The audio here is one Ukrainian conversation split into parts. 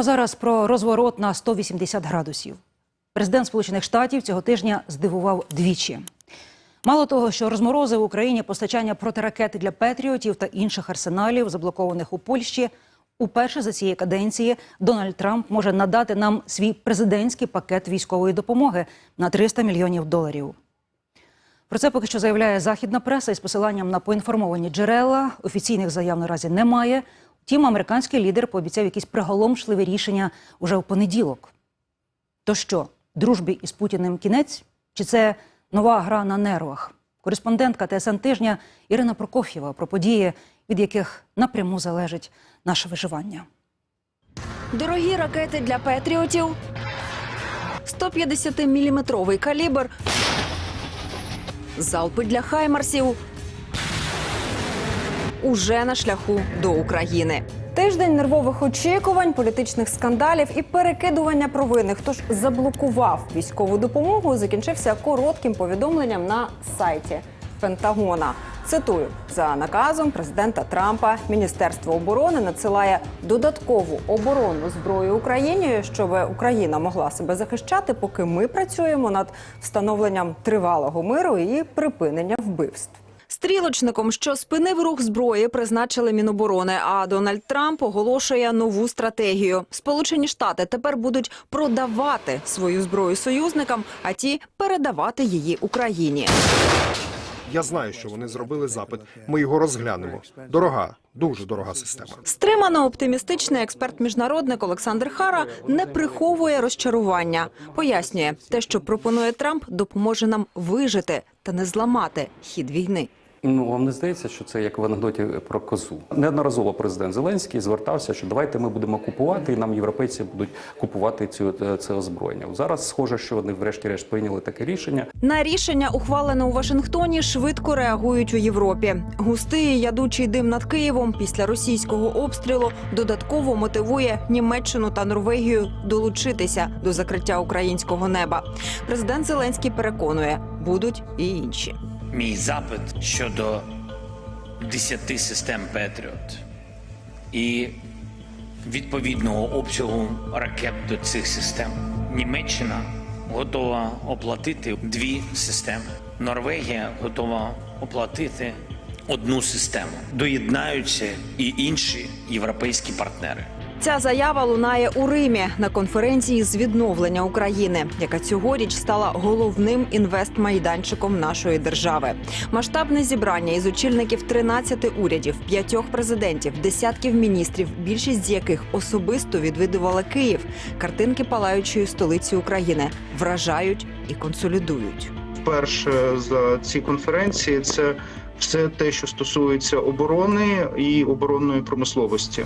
а зараз про розворот на 180 градусів. Президент Сполучених Штатів цього тижня здивував двічі. Мало того, що розморозив Україні постачання протиракети для петріотів та інших арсеналів, заблокованих у Польщі. Уперше за цієї каденції Дональд Трамп може надати нам свій президентський пакет військової допомоги на 300 мільйонів доларів. Про це поки що заявляє західна преса із посиланням на поінформовані джерела. Офіційних заяв наразі немає. Втім, американський лідер пообіцяв якісь приголомшливі рішення уже в понеділок. То що, дружбі із Путіним кінець? Чи це нова гра на нервах? Кореспондентка ТСН тижня Ірина Прокоф'єва про події, від яких напряму залежить наше виживання. Дорогі ракети для патріотів, 150-мм калібр, залпи для хаймарсів. Уже на шляху до України. Тиждень нервових очікувань, політичних скандалів і перекидування провини. Хто ж заблокував військову допомогу, закінчився коротким повідомленням на сайті Пентагона. Цитую за наказом президента Трампа. Міністерство оборони надсилає додаткову оборонну зброю Україні, щоб Україна могла себе захищати, поки ми працюємо над встановленням тривалого миру і припинення вбивств. Стрілочником, що спинив рух зброї, призначили Міноборони. А Дональд Трамп оголошує нову стратегію. Сполучені Штати тепер будуть продавати свою зброю союзникам, а ті передавати її Україні. Я знаю, що вони зробили запит. Ми його розглянемо. Дорога, дуже дорога система. Стримано оптимістичний експерт-міжнародник Олександр Хара не приховує розчарування. Пояснює, те, що пропонує Трамп, допоможе нам вижити та не зламати хід війни. Ну вам не здається, що це як в анекдоті про козу. Неодноразово президент Зеленський звертався, що давайте ми будемо купувати, і нам європейці будуть купувати цю це озброєння. Зараз схоже, що вони врешті-решт прийняли таке рішення. На рішення, ухвалене у Вашингтоні, швидко реагують у Європі. Густий ядучий дим над Києвом після російського обстрілу додатково мотивує Німеччину та Норвегію долучитися до закриття українського неба. Президент Зеленський переконує, будуть і інші. Мій запит щодо 10 систем Петріот і відповідного обсягу ракет до цих систем. Німеччина готова оплатити дві системи. Норвегія готова оплатити одну систему. Доєднаються і інші європейські партнери. Ця заява лунає у Римі на конференції з відновлення України, яка цьогоріч стала головним інвестмайданчиком нашої держави. Масштабне зібрання із очільників 13 урядів, п'ятьох президентів, десятків міністрів, більшість з яких особисто відвідувала Київ. Картинки палаючої столиці України вражають і консолідують. Перше за ці конференції це все те, що стосується оборони і оборонної промисловості.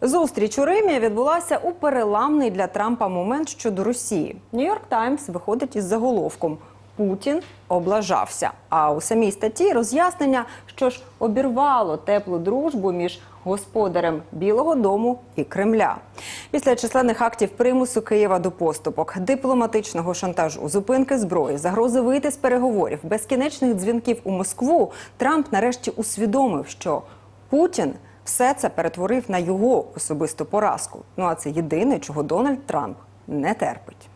Зустріч у Римі відбулася у переламний для Трампа момент щодо Росії. Нью-Йорк Таймс виходить із заголовком Путін облажався. А у самій статті роз'яснення, що ж обірвало теплу дружбу між господарем Білого Дому і Кремля. Після численних актів примусу Києва до поступок, дипломатичного шантажу, зупинки зброї, загрози вийти з переговорів, безкінечних дзвінків у Москву, Трамп нарешті усвідомив, що Путін все це перетворив на його особисту поразку. Ну а це єдине, чого Дональд Трамп не терпить.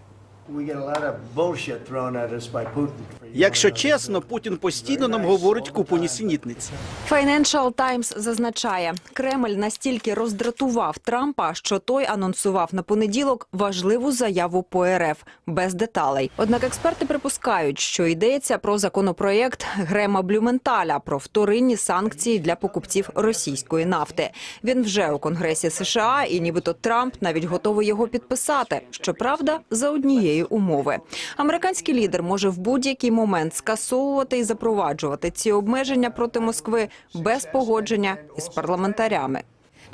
Якщо чесно, Путін постійно нам говорить купу нісенітниць. Financial Times зазначає, Кремль настільки роздратував Трампа, що той анонсував на понеділок важливу заяву по РФ без деталей. Однак експерти припускають, що йдеться про законопроєкт Грема Блюменталя про вторинні санкції для покупців російської нафти. Він вже у Конгресі США, і нібито Трамп навіть готовий його підписати. Щоправда, за умови. Американський лідер може в будь-який момент скасовувати і запроваджувати ці обмеження проти Москви без погодження із парламентарями.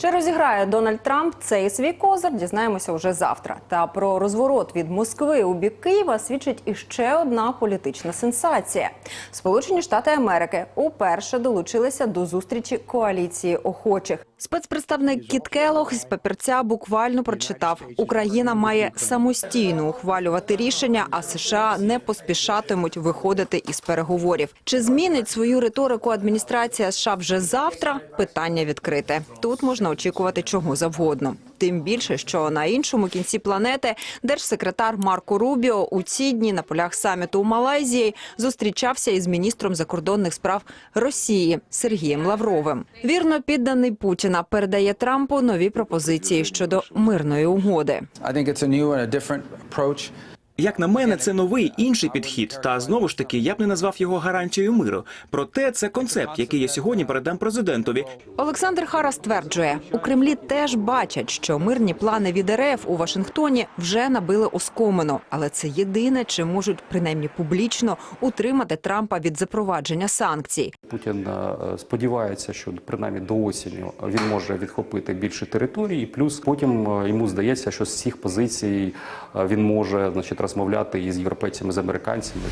Чи розіграє Дональд Трамп цей свій козир? Дізнаємося вже завтра. Та про розворот від Москви у бік Києва свідчить іще одна політична сенсація. Сполучені Штати Америки уперше долучилися до зустрічі коаліції охочих. Спецпредставник Кіт Келох з папірця буквально прочитав: Україна має самостійно ухвалювати рішення, а США не поспішатимуть виходити із переговорів. Чи змінить свою риторику адміністрація США вже завтра? Питання відкрите. Тут можна очікувати чого завгодно. Тим більше, що на іншому кінці планети держсекретар Марко Рубіо у ці дні на полях саміту у Малайзії зустрічався із міністром закордонних справ Росії Сергієм Лавровим. Вірно підданий Путіна передає Трампу нові пропозиції щодо мирної угоди. Як на мене, це новий інший підхід. Та знову ж таки, я б не назвав його гарантією миру. Проте це концепт, який я сьогодні передам президентові. Олександр Хара стверджує, у Кремлі теж бачать, що мирні плани від РФ у Вашингтоні вже набили оскомину, але це єдине, чи можуть принаймні публічно утримати Трампа від запровадження санкцій. Путін е, сподівається, що принаймні до осені він може відхопити більше території. Плюс потім е, йому здається, що з цих позицій е, він може значить розмовляти із європейцями з американцями.